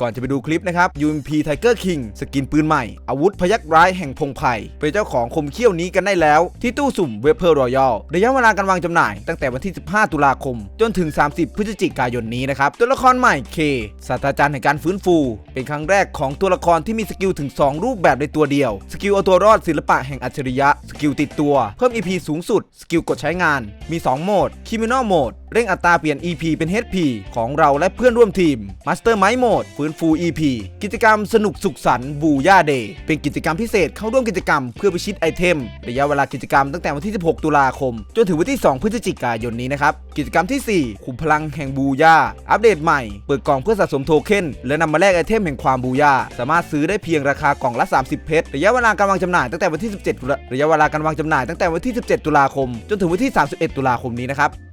ก่อนจะไปดูคลิปนะครับ UMP Tiger King สกินปืนใหม่ อาวุธพยักร้ายแห่งพงไพ่เป็นเจ้าของคมเขี้ยวนี้กันได้แล้ว ที่ตู้สุ่มเวเพอร์รอยัลระยะเวลาการวางจำหน่าย ตั้งแต่วันที่ 15 ตุลาคม จนถึง 30 พฤศจิกายนนี้นะครับ ตัวละครใหม่เคศาสตราจารย์แห่งการฟื้นฟู เป็นครั้งแรกของตัวละครที่มีสกิลถึง 2 รูปแบบในตัวเดียว สกิลเอาตัวรอดศิลปะแห่งอัจฉริยะ สกิลติดตัว เพิ่ม EP สูงสุด สกิลกดใช้งาน มี 2 โหมด Criminal Mode เร่งอัตราเปลี่ยน EP เป็น HP ของเราและเพื่อนร่วมทีม Master Mind Mode ฟื้นฟู EP กิจกรรมสนุกสุขสันต์บูย่าเดย์เป็นกิจกรรมพิเศษเข้าร่วมกิจกรรมเพื่อพิชิตไอเทม ระยะเวลากิจกรรมตั้งแต่วันที่ 16 ตุลาคม จนถึงวันที่ 2 พฤศจิกายนนี้นะครับ กิจกรรมที่ 4 ขุมพลังแห่งบูย่าอัปเดตใหม่ เปิดกล่องเพื่อสะสมโทเค็นและนำมาแลกไอเทมแห่งความบูย่าสามารถซื้อได้เพียงราคากล่องละ 30 เพชรระยะเวลาการวางจำหน่ายตั้งแต่วันที่ 17 ระยะเวลาการวางจำหน่ายตั้งแต่วันที่ 17 ตุลาคม จนถึงวันที่ 31 ตุลาคมนี้นะครับ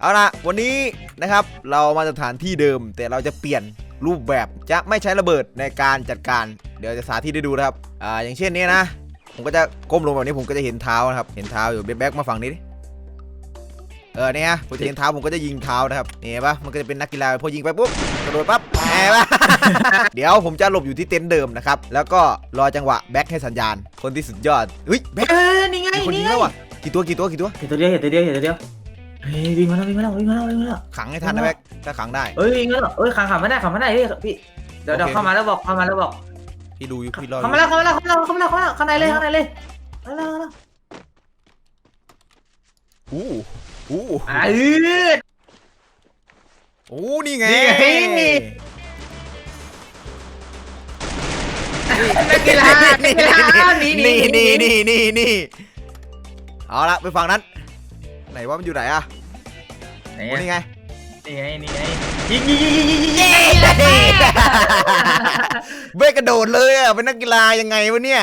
เอาละวันนี้นะครับเรามาสถานที่เดิม แต่เราจะเปลี่ยนรูปแบบจะไม่ใช้ระเบิดในการจัดการ เดี๋ยวจะสาธิตให้ดูนะครับอ่าอย่างเช่นนี้นะ ผมก็จะก้มลงแบบนี้ผมก็จะเห็นเท้านะครับ เห็นเท้าอยู่แบ็คมาฝั่งนี้ดิเออเนี่ยผมจะเห็นเท้าผมก็จะยิงเท้านะครับนี่เห็นปะมันก็จะเป็นนักกีฬาพอยิงไปปุ๊บกระโดดปั๊บแหมปะเดี๋ยวผมจะหลบอยู่ที่เต็นท์เดิมนะครับแล้วก็รอจังหวะแบ็คให้สัญญาณคนที่สุดยอดเฮ้ยแบ็คเออนี่ไงมีคนยินี่งไงแล้วว่ะกี่ตัวกี่ตัวกี่ตัวเห็นตัวเดียวเห็นตัวเดียวเห็นตัวเดียว เฮ้ยวิ่งมาแล้ววิ่งมาแล้ววิ่งมาแล้ววิ่งมาแล้วขังให้ทันนะแบ็คถ้าขังได้เฮ้ยวิ่งมาแล้วเฮ้ยขังขังไม่ได้ขังไม่ได้พี่พี่เดี๋ยวเดี๋ยวโอเค เข้ามาแล้วบอกเข้ามาแล้วบอกพี่ดูอยู่พี่รออยู่เข้ามาแล้วเข้ามาแล้วเข้ามาแล้วเข้ามาแล้วเข้ามาแล้วข้างในเลยข้างในเลยเข้ามาแล้วเข้ามาแล้วอู้อู้อ่าเอออู้นี่ไงนี่ไง นักกีฬานักกีฬาหนีหนีนี่หนีนี่นี่นี่นี่เอาละไปฝั่งนั้น ไหนว่ามันอยู่ไหนอะไหนโอ้อะนี่ไง นี่ไงนี่ไงยิงยิงยิงยิงยิงยิงยิงเบ้กระโดดเลยอะเป็นนักกีฬายังไงวะเนี่ย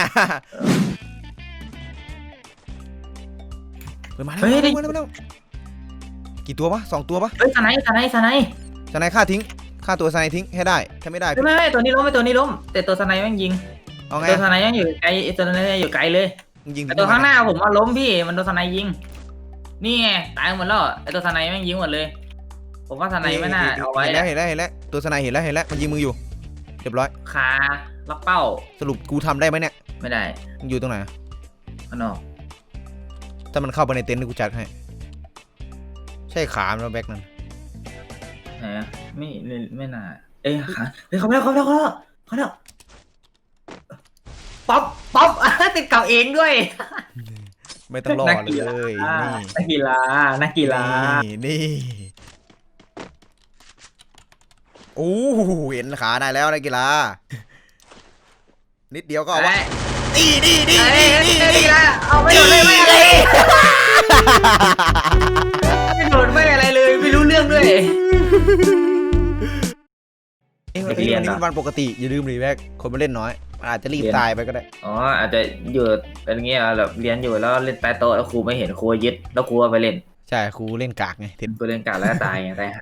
เฮ้ยมาแล้วเฮ้ยมาแล้วมาแล้วมาแล้วกี่ตัวปะสองตัวปะเฮ้ยสไนสไนสไนสไนฆ่าทิ้งฆ่าตัวสไนทิ้งให้ได้ถ้าไม่ได้ไม่ไม่ไม่ตัวนี้ล้มไม่ตัวนี้ล้ม แต่ตัวสไนแม่งยิงเอาไงตัวสไนยังอยู่ไกลตัวสไนอยู่ไกลเลย ยิงไอตัวข้างหน้าผมว่าล้มพี่มันโดนสไนยิง นี่ไงตายหมดแล้วไอตัวสไนแม่งยิงหมดเลย ผมว่าสไนไม่น่าเอาไว้เห็นแล้วเห็นแล้วเห็นแล้วตัวสไนเห็นแล้วเห็นแล้วมันยิงมึงอยู่เรียบร้อยคาล็อกเป้า สรุปกูทำได้ไหมเนี่ย ไม่ได้มึงอยู่ตรงไหนมันออกถ้ามันเข้าไปในเต็นท์นี่กูจัดให้ ใช่ขามันแบ็กนั่นไหนอะไม่ไม่ไม่น่า เอ้ยขาเฮ้ยเขาไม่ได้เขาไม่ได้เขาไม่ได้เขาไม่ได้ป๊อปป๊อปติดเก่าเองด้วย ไม่ต้องรอนักเลกียฬานี่นักกีฬา นักกีฬา นี่นี่โอ้โหเห็นขาได้แล้วนักกีฬา นิดเดียวก็เอาวะเอ้ยนี่นี่นี่เอ้ยนี่เอ้ยนี่นักกีฬาเอาไม่โดนเลยไม่อะไรไม่โดนไม่อะไรเลย ไม่รู้เรื่องด้วย เอ้ยเด็วันกเรีนี้ยนวันนี้เหรอเป็นวันปกติอย่าลืมรีแบ็กคนมาเล่นน้อยมัน อาจจะรีบเรียนตายไปก็ได้ อ๋ออาจจะอยู่เป็นอย่างเงี้ยแบบเรียนอยู่แล้วเล่นใต้โต๊ะแล้วครูไม่เห็นครูยึดแล้วครูเอาไปเล่นใช่ครูเล่นกากไงเห็นครูเล่นการแล้วก็ตายไงตายหา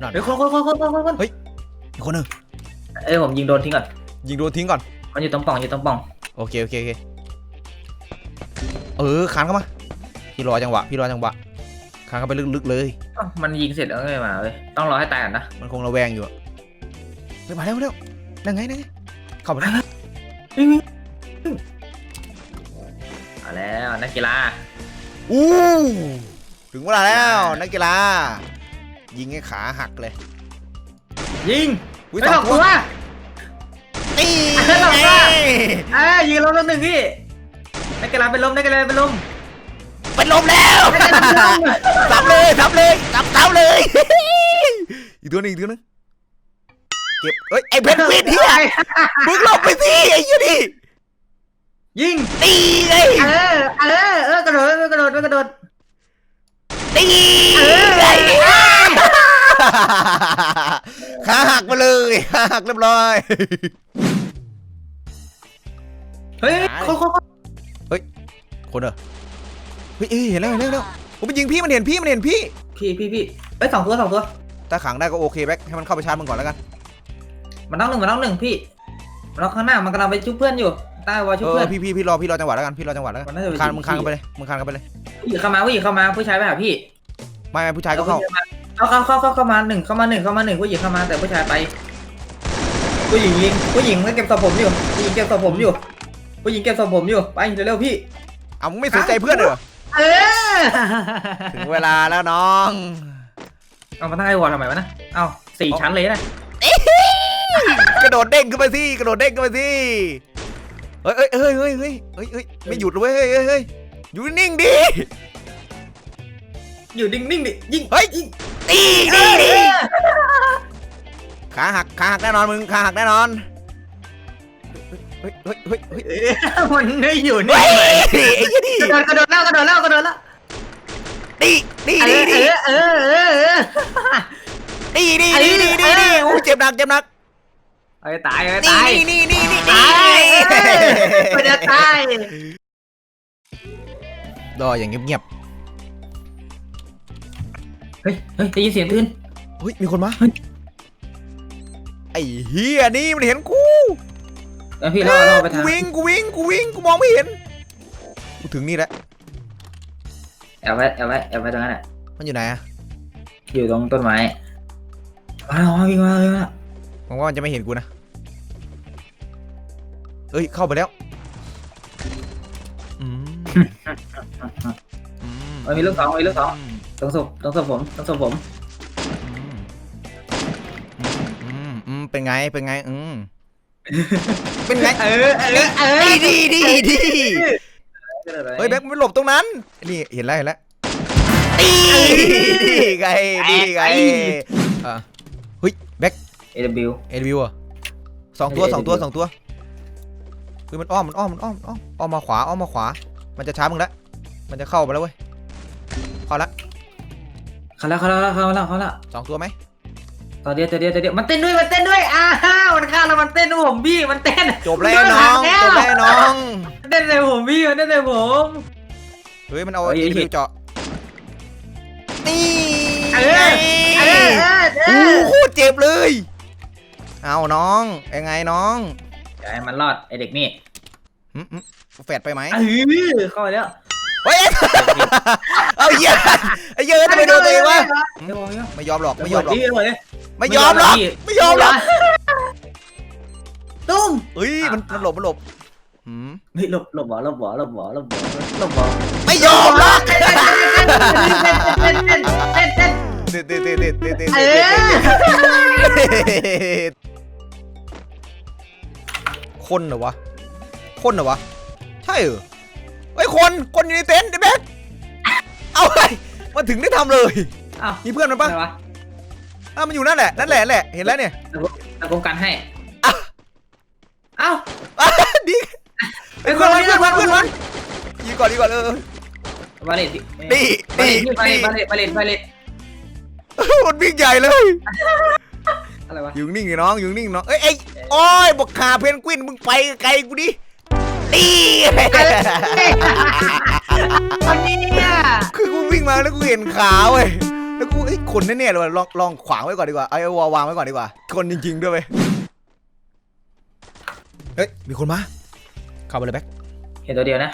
นั่นเฮ้ยคนคนคนคนคนคนคนอีกคนหนึ่งเอ้ยผมยิงโดนทิ้งก่อนยิงโดนทิ้งก่อน มันอยู่ตรงป่องอยู่ตรงป่องโอเคโอเคโอเคเออคานเข้ามาพี่รอจังหวะพี่รอจังหวะคานเข้าไปลึกๆเลย อ้าวมันยิงเสร็จแล้วไม่มาเว้ยต้องรอให้ตายก่อนนะมันคงระแวงอยู่อะเฮ้ยมาแล้วมาแล้ว นั่งไงนั่งไงเข้ามาแล้วเอาแล้วนักกีฬาอู้ถึงเวลาแล้วนักกีฬา ยิงให้ขาหักเลยยิงอุ้ยไม่สหลอองกตัตัววนี่ไม่หลอกว่าไงเอ้ยยิงลมแล้วหนึ่งพี่นักกีฬาเป็นลมนักกีฬาเป็นลมเป็นลมแล้วนักกีฬาเป็นลมสับเลยสับเลยสับเท้าเลยอีกตัวหนึงอีกตัวหนึง เก็บเอ้ยไอ้เพนกวินเฮียมึงหลบไปสิไอ้เหี้ยนี่ยิง ตีไงเออ เออ เออกระโดดกระโดดกระโดด ตีไงขาหักมาเลยขาหักเรียบร้อยเฮ้ยคนคนคนคนเหรอเฮ้ยเอ้ยเห็นแล้วเห็นแล้วเห็นแล้วผมไปยิงพี่มันเห็นพี่มันเห็นพี่พี่พี่พี่เอ้ยสองตัวสองตัวถ้าขังได้ก็โอเคแบ็คให้มันเข้าไปชาร์จมึงก่อนแล้วกัน มันต้องหนึ่งมันต้องหนึ่งพี่มันต้องข้างหน้ามันกำลังไปชุบเพื่อนอยู่ใต้วอลชุบเอเพื่ออน พี่พี่พี่รอพี่รอจังหวะแล้วกันพี่รอจังหวะแล้วกันมันน่าจะไปคานยิงมึงคานพี่กันไปเลยมึงคานกันไปเลยผู้หญิงเข้ามาผู้หญิงเข้ามาผู้ชายไปหาพี่ไม่ไม่ผู้ชายก็เข้าเข้าเข้าเข้าเข้าเข้ามาหนึ่งเข้ามาหนึ่งเข้ามาหนึ่งผู้หญิงเข้ามาแต่ผู้ชายไปผู้หญิงยิงผู้หญิงก็เก็บศพผมอยู่ผู้หญิงเก็บศพผมอยู่ ผู้หญิงเก็บศพผมอยู่ไปเร็วๆพี่เอามึงไม่สนใจเพื่อนเหรอเออถึงเวลาแล้วน้องเอามาตั้งไอ้วอลทำไมวะนะเอาสี่ชั้นเลยนะ กระโดดเด้งขึ้นมาสิกระโดดเด้งขึ้นมาสิเฮ้ยเฮ้ยเฮ้ยเฮ้ยเฮ้ยเฮ้ยเฮ้ยไม่หยุดเลยเว้ยเฮ้ยเฮ้ยเฮ้ยอยู่นิ่งดิอยู่นิ่งๆดิยิงเฮ้ยยิงตีเอดิอดิเออขาหักขาหักแน่นอนมึงขาหักแน่นอนเฮ้ยเฮ้ยเฮ้ยเฮ้ยเออมันไม่อยู่นิ่เฮ้งยเลยไอ้เหี้ยดิกระโดดกระโดดแล้วกระโดดแล้วกระโดดแล้วตีตีเอดิอดิ เออเออเออเออ ตีดิดิดิดิดิโอ้เจ็บหนักเจ็บหนัก ไอ้ตายไอ้นี่ตายนี่นี่นี่นี่ตายมันจะตายรออย่างเงียบเฮ้ยเฮ้ยได้ยินเสียงปืนๆเฮ้ยมีคนมาเฮ้ยไอ้เฮียนี่มันเห็นกูแล้วพี่ล่อล่อไปกูทางวิ่งกูวิ่งกูวิ่งกูมองไม่เห็นกูถึงนี่แล้วแอบไว้แอบไว้แอบไว้ตรงนั้นแหละมันอยู่ไหนอะอยู่ตรงต้นไม้มาแล้ววิ่งมาวิ่งมาหวังว่ามันจะไม่เห็นกูนะ เอ้ยเข้าไปแล้วอืมอืมมันมีลูกสองมีลูกสองตรงศพตรงศพผมตรงศพผมอืมอืมอืมเป็นไงเป็นไงอืมเป็นไงเออเออเออดีดีดีดีเฮ้ยแบ็คมันหลบตรงนั้นนี่เห็นแล้วเห็นแล้วดีดีไงดีไงอะเฮ้ยแบ็คเอวิวเอ็นวิวอะสองตัวไม่ได้สองตัว AW สองตัว เฮ้ยมันอ้อมมันอ้อมมันอ้อมมันอ้อมอ้อมมาขวาอ้อมมาขวา มันจะช้ามึงแล้วมันจะเข้าไปแล้วเว้ยเข้าละเขาแล้วเขาแล้วเขาแล้วเขาแล้วสองตัวไหมตัวเดียวตัวเดียวตัวเดียวมันเต้นด้วยมันเต้นด้วยอ้าวมันฆ่าแล้วมันเต้นด้วยผมพี่มันเต้นจบแล้วน้องจบแล้วน้องมันเต้นใส่ผมพี่มันเต้นใส่ผมเฮ้ยมันเอาเฮ้ยเอ็นวิวเจาะนี่เออไงเออเออเอโอ้อโหเจ็บเลย เอาน้องยังไงน้อง อย่าให้มันรอดไอเด็กนี่หึหึแฟดไปไหมเออเข้าไปแล้วเฮ้ย เอาเหี้ยไอ้เหี้ยอะทำไมโดนตัวเองวะเดี๋ยวบอกเดี๋ยวไม่ยอมหรอกบอกไม่ยอมหรอกเดี๋ยวบอกเดี๋ยวไม่ยอมหรอกไม่ยอมหรอกตุ้มเฮ้ยมันมันหลบมันหลบหืมเฮ้ยหลบหลบบ่หลบบ่หลบบ่หลบบ่หลบบ่ไม่ยอมหรอกเต้นเต้นเต้นเต้นเต้นเด็ดเด็ดเด็ดเด็ดเด็ดเด็ดเอเด็ดอ คนเหรอวะ คนเหรอวะ ใช่เหรอเฮ้ยคน คนอยู่ในเต็นท์ไอ้แบ็คเอาไปมาถึงได้ทำเลยอ้าวมีเพื่อนมันปะอะไรวะอ้าวมันอยู่นั่นแหละ นั่นแหละนั่นแหละ เห็นแล้วเนี่ยตะกงกันให้อะเอ้าอะดีเฮ้ยเพื่อนมันเพื่อนมันเพื่อนมันยิงก่อนยิงก่อนเออ บาเลตดีบาดีเลตบาเลดีตบาเลตบาเลตบาเลตมันวิ่งใหญ่เลย อะไรวะอยู่นิ่งไอ้น้องอยู่นิ่งน้อง เอ้ยเอ้ย โอ้ยบอกขาเพนกวินมึงไปไกลกูดิตีอันนี้เนี่ยคือกูวิ่งมาแล้วกูเห็นขาเว้ยแล้วกูเอ้ยคนแน่ๆเลยว่ะลองลองขวางไว้ก่อนดีกว่าเอาไอ้วอลวางไว้ก่อนดีกว่า คนจริงๆด้วยเว้ยเฮ้ยมีคนมาเข้าไปเลยแบ็คเห็นตัวเดียวนะ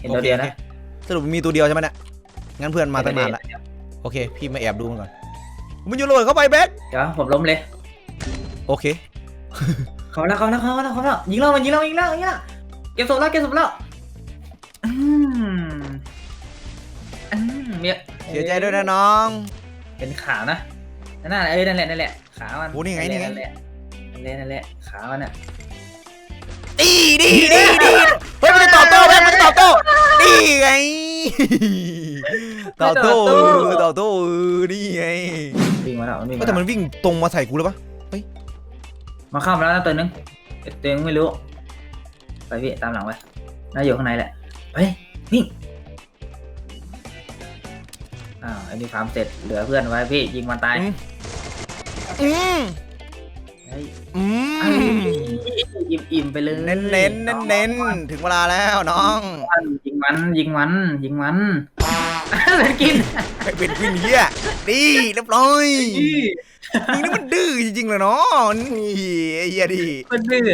เห็นตัวเดียวนะโอคโอเคสรุปมีตัวเดียวใช่ไหมเนี่ยงั้นเพื่อนมาตั้งนานละโอเค พี่มาแอบดูมันก่อนมันอยู่ระเบิดเข้าไปแบ็คเดี๋ยวผมล้มเลย โอเค เขาแล้วเขาแล้วเขาแล้วเขาแล้วยิงแล้วมันยิงแล้วยิงแล้วยิงแล้วเก็บศพแล้วเก็บศพแล้วอืมอืมเนี่ยเสียใจด้วยนะน้อง เป็นขานะนั่นน่ะเอ้ยนั่นแหละนั่นแหละขามันโอ้นี่ไงนี่ไง นั่นแหละนั่นแหละนั่นแหละขามันอะดีดีดีดีเฮ้ยมันจะตอบโต้แบ็คมันจะตอบโต้ดีไงตอบโต้ตอบโต้นี่ไงวิ่งมาแล้วมันวิ่งก็มาแต่แล้วมันวิ่งตรงมาใส่กูเลยปะ มาเข้ามาแล้วนะตัวนึงแต่ตัวนึงไม่รู้ ไปพี่ตามหลังไปน่าอยู่ข้างในแหละไปวิ่งอ้าวไอ้นี่ฟาร์มเสร็จเหลือเพื่อนไว้พี่ยิงมันตายอืมเฮ้ยอืเอ้ยมอิ่มอิ่มๆไปเลยเน้นเน้นเน้นเน้นถึงเวลาแล้วน้องยิงมันยิงมันยิงมันเป็นกินไอ้เป็นวินเฮียดีเรียบร้อย มึงนี่มันดื้อจริงๆเลยเนาะนี่ไอ้เฮียดีมันดื้อ